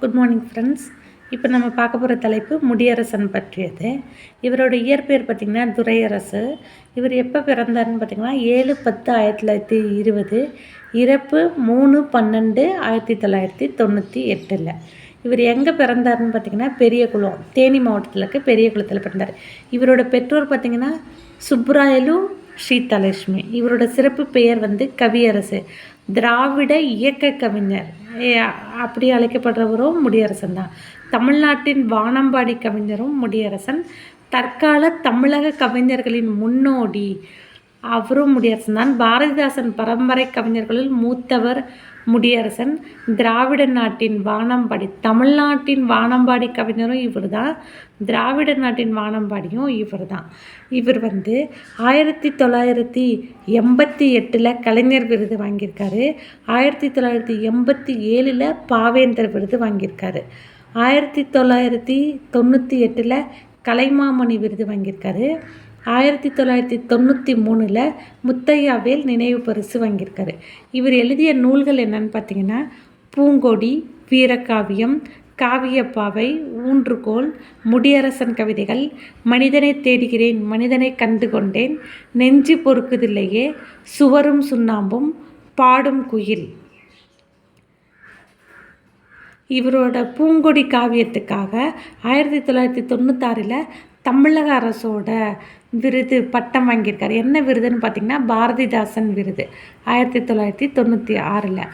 Good morning friends இப்போ நம்ம பார்க்க போகிற தலைப்பு முடியரசன் பற்றியது. இவரோட இயற்பெயர் பார்த்திங்கன்னா துரையரசு. இவர் எப்போ பிறந்தாருன்னு பார்த்திங்கன்னா ஏழு பத்து ஆயிரத்தி தொள்ளாயிரத்தி இருபது இறப்பு மூணு பன்னெண்டு ஆயிரத்தி தொள்ளாயிரத்தி தொண்ணூற்றி எட்டில். இவர் எங்கே பிறந்தாருன்னு பார்த்திங்கன்னா பெரியகுளம் தேனி மாவட்டத்தில் இருக்க பெரியகுளத்தில் பிறந்தார். இவரோட பெற்றோர் பார்த்திங்கன்னா சுப்ராயலு ஸ்ரீதலட்சுமி இவரோட சிறப்பு பெயர் வந்து கவியரசு. திராவிட இயக்க கவிஞர். அப்படி அழைக்கப்படுறவரும் முடியரசன் தான் தமிழ்நாட்டின் வானம்பாடி கவிஞரும் முடியரசன். தற்கால தமிழக கவிஞர்களின் முன்னோடி அவரும் முடியரசன் தான் பாரதிதாசன் பரம்பரை கவிஞர்களில் மூத்தவர் முடியரசன். திராவிட நாட்டின் வானம்பாடி தமிழ்நாட்டின் வானம்பாடி கவிஞரும் இவர் தான் திராவிட நாட்டின் வானம்பாடியும் இவர் தான் இவர் வந்து ஆயிரத்தி தொள்ளாயிரத்தி எண்பத்தி எட்டில் கலைஞர் விருது வாங்கியிருக்காரு. ஆயிரத்தி தொள்ளாயிரத்தி எண்பத்தி ஏழில் பாவேந்தர் விருது வாங்கியிருக்காரு. ஆயிரத்தி தொள்ளாயிரத்தி தொண்ணூற்றி எட்டில் கலைமாமணி விருது வாங்கியிருக்காரு. ஆயிரத்தி தொள்ளாயிரத்தி தொண்ணூற்றி மூணில் முத்தையாவேல் நினைவு பரிசு வாங்கியிருக்காரு. இவர் எழுதிய நூல்கள் என்னன்னு பார்த்தீங்கன்னா பூங்கொடி வீரகாவியம் காவியப்பாவை ஊன்றுகோல் முடியரசன் கவிதைகள் மனிதனை தேடுகிறேன் மனிதனை கண்டு கொண்டேன் நெஞ்சு பொறுக்குதில்லையே சுவரும் சுண்ணாம்பும் பாடும் குயில். இவரோட பூங்கொடி காவியத்துக்காக ஆயிரத்தி தொள்ளாயிரத்தி தொண்ணூத்தாறில் தமிழக அரசோட விருது பட்டம் வாங்கியிருக்காரு. என்ன விருதுன்னு பார்த்தீங்கன்னா பாரதிதாசன் விருது. ஆயிரத்தி தொள்ளாயிரத்தி தொண்ணூற்றி ஆறில்.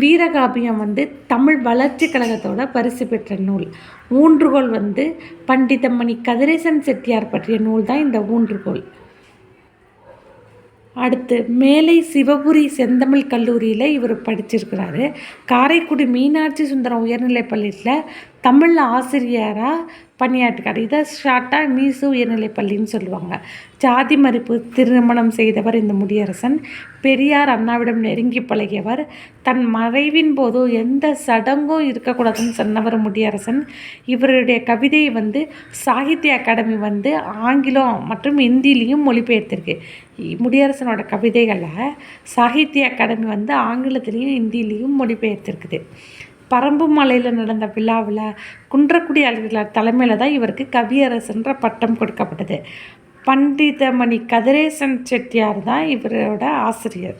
வீரகாவியம் வந்து தமிழ் வளர்ச்சி கழகத்தோட பரிசு பெற்ற நூல். ஊன்றுகோல் வந்து பண்டிதமணி கதிரேசன் செட்டியார் பற்றிய நூல் தான் இந்த ஊன்றுகோல். அடுத்து மேலை சிவபுரி செந்தமிழ் கல்லூரியில் இவர் படிச்சிருக்கிறாரு. காரைக்குடி மீனாட்சி சுந்தரம் உயர்நிலைப் பள்ளியில் தமிழ் ஆசிரியராக பணியாற்றுக்கார் இதை ஷார்ட்டாக மீசு உயர்நிலைப் பள்ளின்னு சொல்லுவாங்க. ஜாதி மறுப்பு திருமணம் செய்தவர் இந்த முடியரசன். பெரியார் அண்ணாவிடம் நெருங்கி பழகியவர். தன் மறைவின் போது எந்த சடங்கும் இருக்கக்கூடாதுன்னு சொன்னவர் முடியரசன். இவருடைய கவிதையை வந்து சாகித்ய அகாடமி வந்து ஆங்கிலம் மற்றும் இந்தியிலையும் மொழிபெயர்த்திருக்கு. முடியரசனோட கவிதைகளை சாகித்ய அகாடமி வந்து ஆங்கிலத்திலையும் இந்தியிலையும் மொழிபெயர்த்திருக்குது. பரம்பு மலையில் நடந்த விழாவில் குன்றக்குடி அலுவலர் தலைமையில் தான் இவருக்கு கவியரசன்ற பட்டம் கொடுக்கப்பட்டது. பண்டிதமணி கதிரேசன் செட்டியார் தான் இவரோட ஆசிரியர்.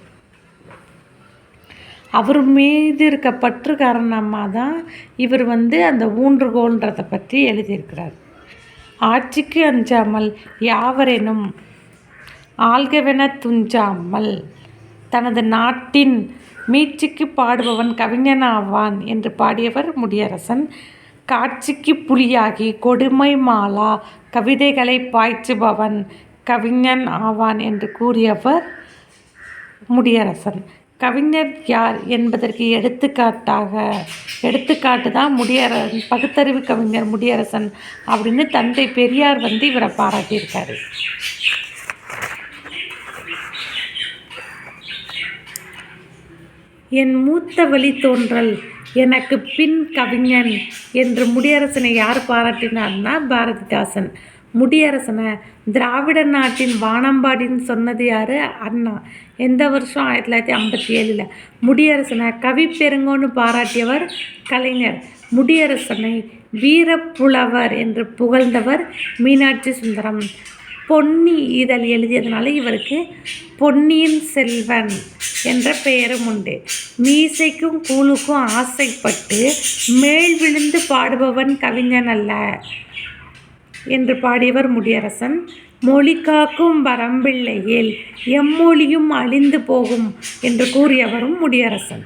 அவர் மீது இருக்க பற்று காரணமாக தான் இவர் வந்து அந்த ஊன்றுகோல்ன்றதை பற்றி எழுதியிருக்கிறார். ஆட்சிக்கு அஞ்சாமல் யாவரேனும் ஆள்கவென துஞ்சாமல் தனது நாட்டின் மீட்சிக்கு பாடுபவன் கவிஞன் ஆவான் என்று பாடியவர் முடியரசன். காட்சிக்கு புலியாகி கொடுமை மாலா கவிதைகளை பாய்ச்சுபவன் கவிஞன் ஆவான் என்று கூறியவர் முடியரசன். கவிஞர் யார் என்பதற்கு எடுத்துக்காட்டாக எடுத்துக்காட்டு தான் முடியரசன் பகுத்தறிவு கவிஞர் முடியரசன் அப்படின்னு தந்தை பெரியார் வந்து இவரை பாராட்டியிருக்காரு. என் மூத்த வழித்தோன்றல் எனக்கு பின் கவிஞன் என்று முடியரசனை யார் பாராட்டினார்னா பாரதிதாசன். முடியரசனை திராவிட நாட்டின் வானம்பாடின்னு சொன்னது யார்? அண்ணா. எந்த வருஷம்? ஆயிரத்தி தொள்ளாயிரத்தி ஐம்பத்தி ஏழில். முடியரசனை கவி பெருங்கோன்னு பாராட்டியவர் கலைஞர். முடியரசனை வீரப்புலவர் என்று புகழ்ந்தவர் மீனாட்சி சுந்தரம். பொன்னி இதழ் எழுதியதுனால இவருக்கு பொன்னியின் செல்வன் என்ற பெயரும் உண்டு. மீசைக்கும் கூழுக்கும் ஆசைப்பட்டு மேல் விழுந்து பாடுபவன் கவிஞன் அல்ல என்று பாடியவர் முடியரசன். மொழி காக்கும் எம்மொழியும் அழிந்து போகும் என்று கூறியவரும் முடியரசன்.